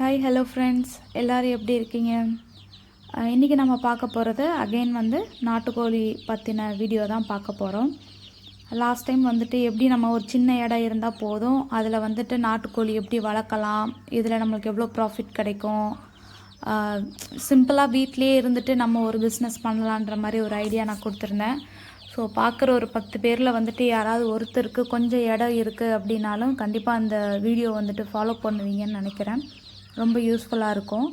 Hi hello friends எல்லோரும் எப்படி இருக்கீங்க? இன்றைக்கி நம்ம பார்க்க போகிறது அகைன் வந்து நாட்டுக்கோழி பற்றின வீடியோ தான் பார்க்க போகிறோம் லாஸ்ட் டைம் வந்துட்டு எப்படி நம்ம ஒரு சின்ன இடம் இருந்தால் போதும் அதில் வந்துட்டு நாட்டுக்கோழி எப்படி வளர்க்கலாம் இதில் நம்மளுக்கு எவ்வளோ ப்ராஃபிட் கிடைக்கும் சிம்பிளாக வீட்லேயே இருந்துட்டு நம்ம ஒரு பிஸ்னஸ் பண்ணலான்ற மாதிரி ஒரு ஐடியா நான் கொடுத்துருந்தேன். ஸோ பார்க்குற ஒரு பத்து பேரில் வந்துட்டு யாராவது ஒருத்தருக்கு கொஞ்சம் இடம் இருக்குது அப்படின்னாலும் கண்டிப்பாக அந்த வீடியோ வந்துட்டு ஃபாலோ பண்ணுவீங்கன்னு நினைக்கிறேன். ரொம்ப யூஸ்ஃபுல்லாக இருக்கும்.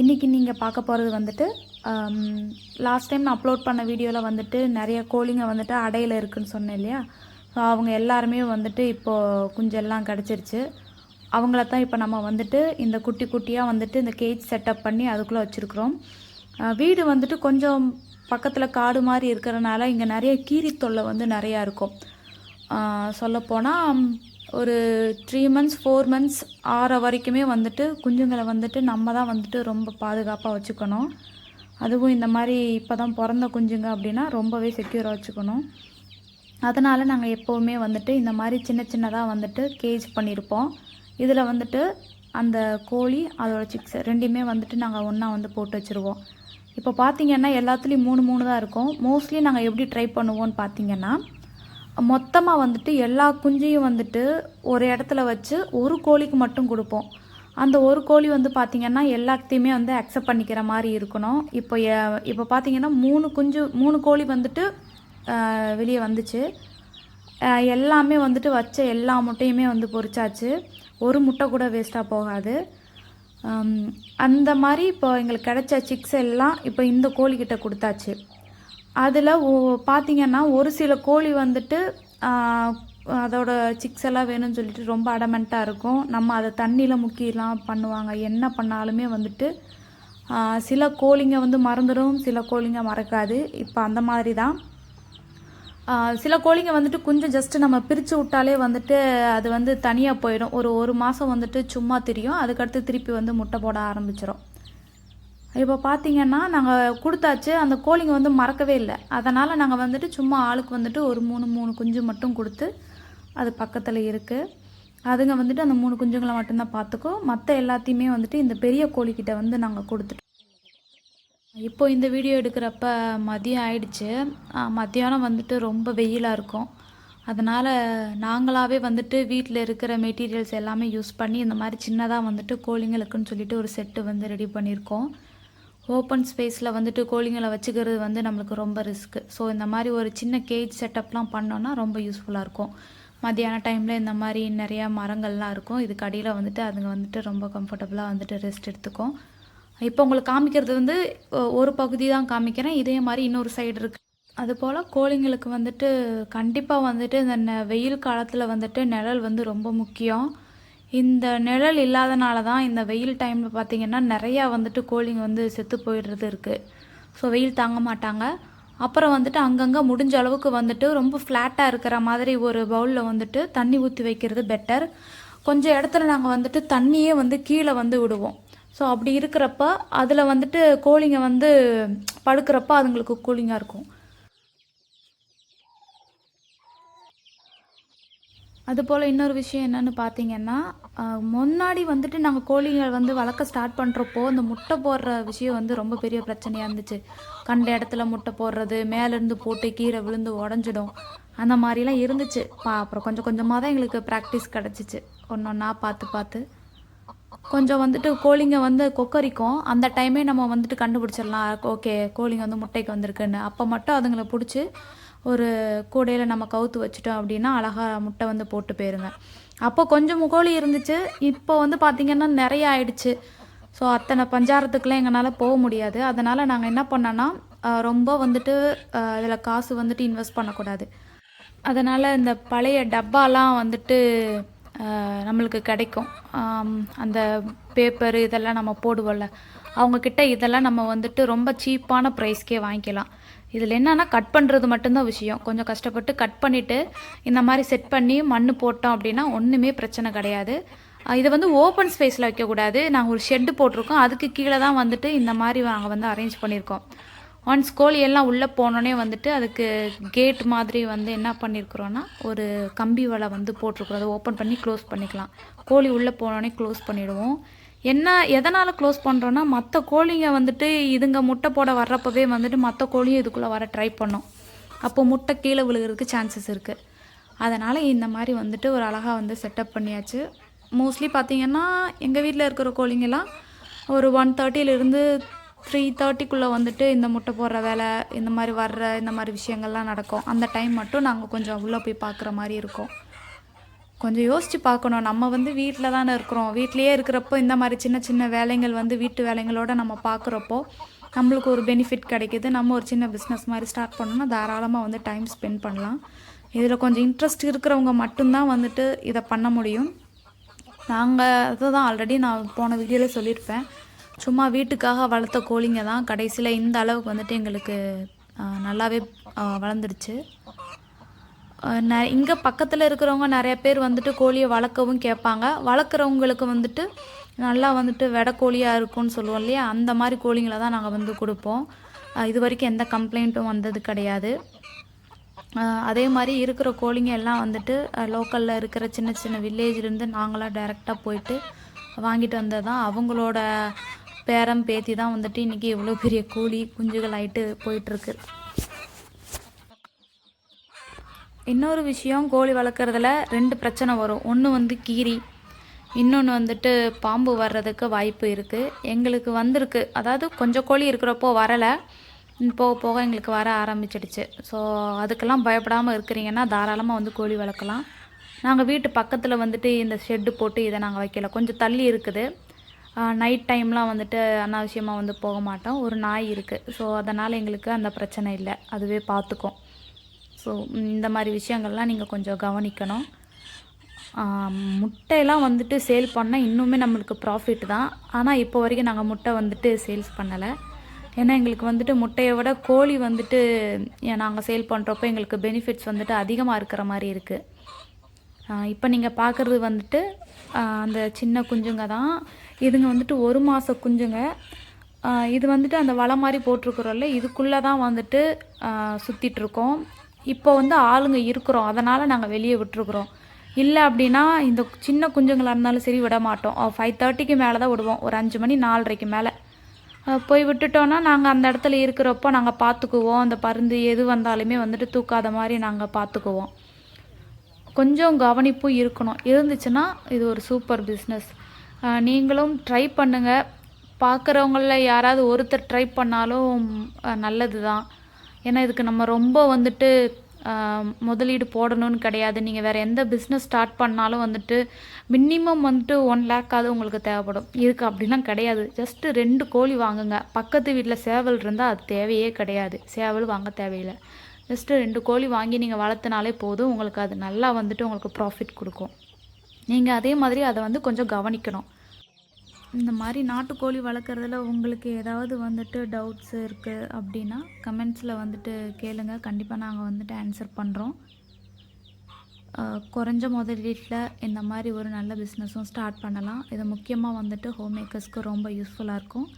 இன்றைக்கி நீங்கள் பார்க்க போகிறது வந்துட்டு லாஸ்ட் டைம் நான் அப்லோட் பண்ண வீடியோவில் வந்துட்டு நிறைய கோழிங்க வந்துட்டு அடையில் இருக்குதுன்னு சொன்னேன் இல்லையா? ஸோ அவங்க எல்லாருமே வந்துட்டு இப்போது குஞ்செல்லாம் கிடச்சிருச்சு. அவங்கள தான் இப்போ நம்ம வந்துட்டு இந்த குட்டி குட்டியாக வந்துட்டு இந்த கேஜ் செட்டப் பண்ணி அதுக்குள்ளே வச்சுருக்குறோம். வீடு வந்துட்டு கொஞ்சம் பக்கத்தில் காடு மாதிரி இருக்கிறனால இங்கே நிறைய கீரி தொல்லை வந்து நிறையா இருக்கும். சொல்லப்போனால் ஒரு த்ரீ மந்த்ஸ் ஃபோர் மந்த்ஸ் ஆற வரைக்குமே வந்துட்டு குஞ்சுங்களை வந்துட்டு நம்ம தான் வந்துட்டு ரொம்ப பாதுகாப்பாக வச்சுக்கணும். அதுவும் இந்த மாதிரி இப்போ தான் பிறந்த குஞ்சுங்க அப்படின்னா ரொம்பவே செக்யூராக வச்சுக்கணும். அதனால் நாங்கள் எப்போவுமே வந்துட்டு இந்த மாதிரி சின்ன சின்னதாக வந்துட்டு கேஜ் பண்ணியிருப்போம் இதில் வந்துட்டு அந்த கோழி அதோட சிக்ஸ் ரெண்டையுமே வந்துட்டு நாங்கள் ஒன்றா வந்து போட்டு வச்சுருவோம். இப்போ பார்த்தீங்கன்னா எல்லாத்துலேயும் மூணு மூணு தான் இருக்கும். மோஸ்ட்லி நாங்கள் எப்படி ட்ரை பண்ணுவோம்னு பார்த்தீங்கன்னா மொத்தமாக வந்துட்டு எல்லா குஞ்சையும் வந்துட்டு ஒரு இடத்துல வச்சு ஒரு கோழிக்கு மட்டும் கொடுப்போம். அந்த ஒரு கோழி வந்து பார்த்திங்கன்னா எல்லாத்தையுமே வந்து அக்செப்ட் பண்ணிக்கிற மாதிரி இருக்கணும். இப்போ இப்போ பார்த்தீங்கன்னா மூணு குஞ்சு மூணு கோழி வந்துட்டு வெளியே வந்துச்சு. எல்லாமே வந்துட்டு வச்ச எல்லா முட்டையுமே வந்து பொரிச்சாச்சு. ஒரு முட்டை கூட வேஸ்ட்டாக போகாது. அந்த மாதிரி இப்போ எங்களுக்கு கிடைச்ச சிக்ஸ் எல்லாம் இப்போ இந்த கோழிக்கிட்ட கொடுத்தாச்சு. அதில் பார்த்தீங்கன்னா ஒரு சில கோழி வந்துட்டு அதோட சிக்ஸ் எல்லாம் வேணும்னு சொல்லிட்டு ரொம்ப அடமெண்ட்டாக இருக்கும். நம்ம அதை தண்ணியில் முக்கியெலாம் பண்ணுவாங்க. என்ன பண்ணாலுமே வந்துட்டு சில கோழிங்க வந்து மறந்துடும் சில கோழிங்க மறக்காது. இப்போ அந்த மாதிரி தான் சில கோழிங்க வந்துட்டு கொஞ்சம் ஜஸ்ட் நம்ம பிரித்து விட்டாலே வந்துட்டு அது வந்து தனியாக போயிடும். ஒரு ஒரு மாதம் வந்துட்டு சும்மா திரியும். அதுக்கடுத்து திருப்பி வந்து முட்டை போட ஆரம்பிச்சிடும் இப்போ பார்த்தீங்கன்னா நாங்கள் கொடுத்தாச்சு அந்த கோழிங்க வந்து மறக்கவே இல்லை. அதனால் நாங்கள் வந்துட்டு சும்மா ஆளுக்கு வந்துட்டு ஒரு மூணு மூணு குஞ்சு மட்டும் கொடுத்து அது பக்கத்தில் இருக்குது அதுங்க வந்துட்டு அந்த மூணு குஞ்சுங்களை மட்டும்தான் பார்த்துக்கோ மற்ற எல்லாத்தையுமே வந்துட்டு இந்த பெரிய கோழிக்கிட்ட வந்து நாங்கள் கொடுத்துட்டோம். இப்போ இந்த வீடியோ எடுக்கிறப்ப மதியம் ஆயிடுச்சு. மத்தியானம் வந்துட்டு ரொம்ப வெயிலாக இருக்கும். அதனால் நாங்களாகவே வந்துட்டு வீட்டில் இருக்கிற மெட்டீரியல்ஸ் எல்லாமே யூஸ் பண்ணி இந்த மாதிரி சின்னதாக வந்துட்டு கோழிங்களுக்குன்னு சொல்லிட்டு ஒரு செட்டு வந்து ரெடி பண்ணியிருக்கோம். ஓப்பன் ஸ்பேஸில் வந்துட்டு கோழிங்களை வச்சுக்கிறது வந்து நம்மளுக்கு ரொம்ப ரிஸ்க்கு ஸோ இந்த மாதிரி ஒரு சின்ன கேஜ் செட்டப்லாம் பண்ணோன்னா ரொம்ப யூஸ்ஃபுல்லாக இருக்கும். மத்தியான டைமில் இந்த மாதிரி நிறையா மரங்கள்லாம் இருக்கும். இதுக்கு அடியில் வந்துட்டு அதுங்க வந்துட்டு ரொம்ப கம்ஃபர்டபுளாக வந்துட்டு ரெஸ்ட் எடுத்துக்கும். இப்போ உங்களுக்கு காமிக்கிறது வந்து ஒரு பகுதி தான் காமிக்கிறேன். இதே மாதிரி இன்னொரு சைடு இருக்குது அதுபோல் கோழிங்களுக்கு வந்துட்டு கண்டிப்பாக வந்துட்டு இந்த நெ- வெயில் காலத்தில் வந்துட்டு நிழல் வந்து ரொம்ப முக்கியம். இந்த நிழல் இல்லாதனால தான் இந்த வெயில் டைமில் பார்த்தீங்கன்னா நிறையா வந்துட்டு கோழிங்க வந்து செத்து போயிடுறது இருக்குது ஸோ வெயில் தாங்க மாட்டாங்க. அப்புறம் வந்துட்டு அங்கங்கே முடிஞ்ச அளவுக்கு வந்துட்டு ரொம்ப ஃப்ளாட்டாக இருக்கிற மாதிரி ஒரு பவுலில் வந்துட்டு தண்ணி ஊற்றி வைக்கிறது பெட்டர் கொஞ்சம் இடத்துல நாங்கள் வந்துட்டு தண்ணியே வந்து கீழே வந்து விடுவோம். ஸோ அப்படி இருக்கிறப்ப அதில் வந்துட்டு கோழிங்க வந்து படுக்கிறப்ப அதுங்களுக்கு கூலிங்காக இருக்கும். அதுபோல் இன்னொரு விஷயம் என்னென்னு பார்த்தீங்கன்னா முன்னாடி வந்துட்டு நாங்கள் கோழிகள் வந்து வளர்க்க ஸ்டார்ட் பண்ணுறப்போ இந்த முட்டை போடுற விஷயம் வந்து ரொம்ப பெரிய பிரச்சனையாக இருந்துச்சு. கண்ட இடத்துல முட்டை போடுறது மேலேருந்து போட்டு கீழே விழுந்து உடஞ்சிடும். அந்த மாதிரிலாம் இருந்துச்சு. பா அப்புறம் கொஞ்சம் கொஞ்சமாக தான் எங்களுக்கு ப்ராக்டிஸ் கிடச்சிச்சு. ஒன்று ஒன்றா பார்த்து பார்த்து. கொஞ்சம் வந்துட்டு கோழிங்க வந்து கொக்கரிக்கும். அந்த டைமே நம்ம வந்துட்டு கண்டுபிடிச்சிடலாம். ஓகே கோழிங்க வந்து முட்டைக்கு வந்திருக்குன்னு. அப்போ மட்டும் அதுங்களை பிடிச்சி ஒரு கூடையில் நம்ம கவுத்து வச்சுட்டோம் அப்படின்னா அழகாக முட்டை வந்து போட்டு போயிருங்க. அப்போ கொஞ்சம் முகோலி இருந்துச்சு. இப்போ வந்து பார்த்திங்கன்னா நிறைய ஆயிடுச்சு. ஸோ அத்தனை பஞ்சாரத்துக்குலாம் எங்களால் போக முடியாது. அதனால் நாங்கள் என்ன பண்ணோன்னா ரொம்ப வந்துட்டு அதில் காசு வந்துட்டு இன்வெஸ்ட் பண்ணக்கூடாது. அதனால் இந்த பழைய டப்பாலாம் வந்துட்டு நம்மளுக்கு கிடைக்கும். அந்த பேப்பர் இதெல்லாம் நம்ம போடுவோம்ல அவங்கக்கிட்ட இதெல்லாம் நம்ம வந்துட்டு ரொம்ப சீப்பான ப்ரைஸ்க்கே வாங்கிக்கலாம். இதில் என்னன்னா கட் பண்ணுறது மட்டும்தான் விஷயம். கொஞ்சம் கஷ்டப்பட்டு கட் பண்ணிவிட்டு இந்த மாதிரி செட் பண்ணி மண் போட்டோம் அப்படின்னா ஒன்றுமே பிரச்சனை கிடையாது. இதை வந்து ஓப்பன் ஸ்பேஸில் வைக்கக்கூடாது நாங்கள் ஒரு ஷெட்டு போட்டிருக்கோம். அதுக்கு கீழே தான் வந்துட்டு இந்த மாதிரி நாங்கள் வந்து அரேஞ்ச் பண்ணியிருக்கோம். ஒன்ஸ் கோழி எல்லாம் உள்ளே போனோடனே வந்துட்டு அதுக்கு கேட் மாதிரி வந்து என்ன பண்ணியிருக்கிறோன்னா ஒரு கம்பி வலை வந்து போட்டிருக்கிறோம். அதை ஓப்பன் பண்ணி க்ளோஸ் பண்ணிக்கலாம். கோழி உள்ளே போனோடனே க்ளோஸ் பண்ணிவிடுவோம் என்ன எதனால் க்ளோஸ் பண்ணுறோன்னா மற்ற கோழிங்க வந்துட்டு இதுங்க முட்டை போட வர்றப்பவே வந்துட்டு மற்ற கோழியும் இதுக்குள்ளே வர ட்ரை பண்ணும். அப்போ முட்டை கீழே விழுகிறதுக்கு சான்சஸ் இருக்குது அதனால் இந்த மாதிரி வந்துட்டு ஒரு அழகாக வந்து செட்டப் பண்ணியாச்சு. மோஸ்ட்லி பார்த்தீங்கன்னா எங்கள் வீட்டில் இருக்கிற கோழிங்கெல்லாம் ஒரு ஒன் தேர்ட்டியிலேருந்து த்ரீ தேர்ட்டிக்குள்ளே வந்துட்டு இந்த முட்டை போடுற வேலை இந்த மாதிரி வர்ற இந்த மாதிரி விஷயங்கள்லாம் நடக்கும். அந்த டைம் மட்டும் நாங்கள் கொஞ்சம் உள்ளே போய் பார்க்குற மாதிரி இருக்கும். கொஞ்சம் யோசித்து பார்க்கணும். நம்ம வந்து வீட்டில் தானே இருக்கிறோம். வீட்லேயே இருக்கிறப்போ இந்த மாதிரி சின்ன சின்ன வேலைகள் வந்து வீட்டு வேலைங்களோட நம்ம பார்க்குறப்போ நம்மளுக்கு ஒரு பெனிஃபிட் கிடைக்கிது. நம்ம ஒரு சின்ன பிஸ்னஸ் மாதிரி ஸ்டார்ட் பண்ணோம்னா தாராளமாக வந்து டைம் ஸ்பெண்ட் பண்ணலாம். இதில் கொஞ்சம் இன்ட்ரெஸ்ட் இருக்கிறவங்க மட்டும்தான் வந்துட்டு இதை பண்ண முடியும். நாங்கள் அதுதான் ஆல்ரெடி நான் போன வீடியோவில் சொல்லியிருப்பேன். சும்மா வீட்டுக்காக வளர்த்த கோழிங்க தான் கடைசியில் இந்த அளவுக்கு வந்துட்டு எங்களுக்கு நல்லாவே வளர்ந்துடுச்சு ந இங்கே பக்கத்தில் இருக்கிறவங்க நிறைய பேர் வந்துட்டு கோழியை வளர்க்கவும் கேட்பாங்க. வளர்க்குறவங்களுக்கு வந்துட்டு நல்லா வந்துட்டு வெடை கோழியாக இருக்கும்னு சொல்லுவோம் இல்லையா? அந்த மாதிரி கோழிங்களை தான் நாங்கள் வந்து கொடுப்போம். இது வரைக்கும் எந்த கம்ப்ளைண்ட்டும் வந்தது கிடையாது. அதே மாதிரி இருக்கிற கோழிங்க எல்லாம் வந்துட்டு லோக்கலில் இருக்கிற சின்ன சின்ன வில்லேஜ்லேருந்து நாங்களாம் டைரெக்டாக போயிட்டு வாங்கிட்டு வந்தது தான் அவங்களோட பேரம் பேத்தி தான் வந்துட்டு இன்றைக்கி இவ்வளோ பெரிய கோழி குஞ்சுகள் ஆகிட்டு போயிட்டுருக்கு இன்னொரு விஷயம் கோழி வளர்க்குறதுல ரெண்டு பிரச்சனை வரும். ஒன்று வந்து கீரி இன்னொன்று வந்துட்டு பாம்பு வர்றதுக்கு வாய்ப்பு இருக்குது எங்களுக்கு வந்திருக்கு. அதாவது கொஞ்சம் கோழி இருக்கிறப்போ வரலை. போக போக எங்களுக்கு வர ஆரம்பிச்சிடுச்சு. ஸோ அதுக்கெல்லாம் பயப்படாமல் இருக்கிறீங்கன்னா தாராளமாக வந்து கோழி வளர்க்கலாம். நாங்கள் வீட்டு பக்கத்தில் வந்துட்டு இந்த ஷெட்டு போட்டு இதை நாங்கள் வைக்கல. கொஞ்சம் தள்ளி இருக்குது. நைட் டைம்லாம் வந்துட்டு அனாவசியமாக வந்து போக மாட்டோம். ஒரு நாய் இருக்குது ஸோ அதனால் எங்களுக்கு அந்த பிரச்சனை இல்லை. அதுவே பார்த்துக்கும் ஸோ இந்த மாதிரி விஷயங்கள்லாம் நீங்கள் கொஞ்சம் கவனிக்கணும். முட்டையெல்லாம் வந்துட்டு சேல் பண்ணால் இன்னுமே நம்மளுக்கு ப்ராஃபிட் தான். ஆனால் இப்போ வரைக்கும் நாங்கள் முட்டை வந்துட்டு சேல்ஸ் பண்ணலை. ஏன்னா எங்களுக்கு வந்துட்டு முட்டையை விட கோழி வந்துட்டு நாங்கள் சேல் பண்ணுறப்போ எங்களுக்கு பெனிஃபிட்ஸ் வந்துட்டு அதிகமாக இருக்கிற மாதிரி இருக்குது இப்போ நீங்கள் பார்க்குறது வந்துட்டு அந்த சின்ன குஞ்சுங்க தான். இதுங்க வந்துட்டு ஒரு மாத குஞ்சுங்க. இது வந்துட்டு அந்த வலை மாதிரி போட்டிருக்குறோம்ல இதுக்குள்ளே தான் வந்துட்டு சுற்றிட்டுருக்கோம் இப்போ வந்து ஆளுங்க இருக்கிறோம். அதனால் நாங்கள் வெளியே விட்டுருக்குறோம். இல்லை அப்படின்னா இந்த சின்ன குஞ்சுங்களாக இருந்தாலும் சரி விட மாட்டோம். ஃபைவ் தேர்ட்டிக்கு மேலே தான் விடுவோம். ஒரு அஞ்சு மணி நாலரைக்கு மேலே. போய் விட்டுட்டோன்னா நாங்கள் அந்த இடத்துல இருக்கிறப்போ நாங்கள் பார்த்துக்குவோம் அந்த பருந்து எது வந்தாலுமே வந்துட்டு தூக்காத மாதிரி நாங்கள் பார்த்துக்குவோம் கொஞ்சம் கவனிப்பும் இருக்கணும். இருந்துச்சுன்னா இது ஒரு சூப்பர் பிஸ்னஸ் நீங்களும் ட்ரை பண்ணுங்கள் பார்க்குறவங்களில் யாராவது ஒருத்தர் ட்ரை பண்ணாலும் நல்லது தான் ஏன்னா இதுக்கு நம்ம ரொம்ப வந்துட்டு முதலீடு போடணும்னு கிடையாது. நீங்கள் வேறு எந்த பிஸ்னஸ் ஸ்டார்ட் பண்ணாலும் வந்துட்டு மினிமம் வந்துட்டு ஒன் லேக்காவது உங்களுக்கு தேவைப்படும். இதுக்கு அப்படிலாம் கிடையாது. ஜஸ்ட்டு ரெண்டு கோழி வாங்குங்க. பக்கத்து வீட்டில் சேவல் இருந்தால் அது தேவையே கிடையாது. சேவல் வாங்க தேவையில்லை. ஜஸ்ட்டு ரெண்டு கோழி வாங்கி நீங்கள் வளர்த்துனாலே போதும். உங்களுக்கு அது நல்லா வந்துட்டு உங்களுக்கு ப்ராஃபிட் கொடுக்கும். நீங்கள் அதே மாதிரி அதை வந்து கொஞ்சம் கவனிக்கணும். இந்த மாதிரி நாட்டுக்கோழி வளர்க்குறதுல உங்களுக்கு ஏதாவது வந்துட்டு டவுட்ஸ் இருக்குது அப்படின்னா கமெண்ட்ஸில் வந்துட்டு கேளுங்க. கண்டிப்பாக நாங்கள் வந்துட்டு ஆன்சர் பண்ணுறோம் குறைஞ்ச முதலீட்டில் இந்த மாதிரி ஒரு நல்ல பிஸ்னஸும் ஸ்டார்ட் பண்ணலாம். இது முக்கியமாக வந்துட்டு ஹோம் மேக்கர்ஸ்க்கு ரொம்ப யூஸ்ஃபுல்லாக இருக்கும்.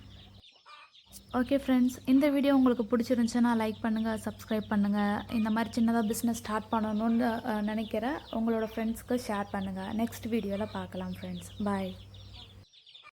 ஓகே ஃப்ரெண்ட்ஸ் இந்த வீடியோ உங்களுக்கு பிடிச்சிருந்துச்சுன்னா லைக் பண்ணுங்கள் சப்ஸ்கிரைப் பண்ணுங்கள் இந்த மாதிரி சின்னதாக பிஸ்னஸ் ஸ்டார்ட் பண்ணணும்னு நினைக்கிற உங்களோட ஃப்ரெண்ட்ஸ்க்கு ஷேர் பண்ணுங்கள் நெக்ஸ்ட் வீடியோவில் பார்க்கலாம் ஃப்ரெண்ட்ஸ் பாய்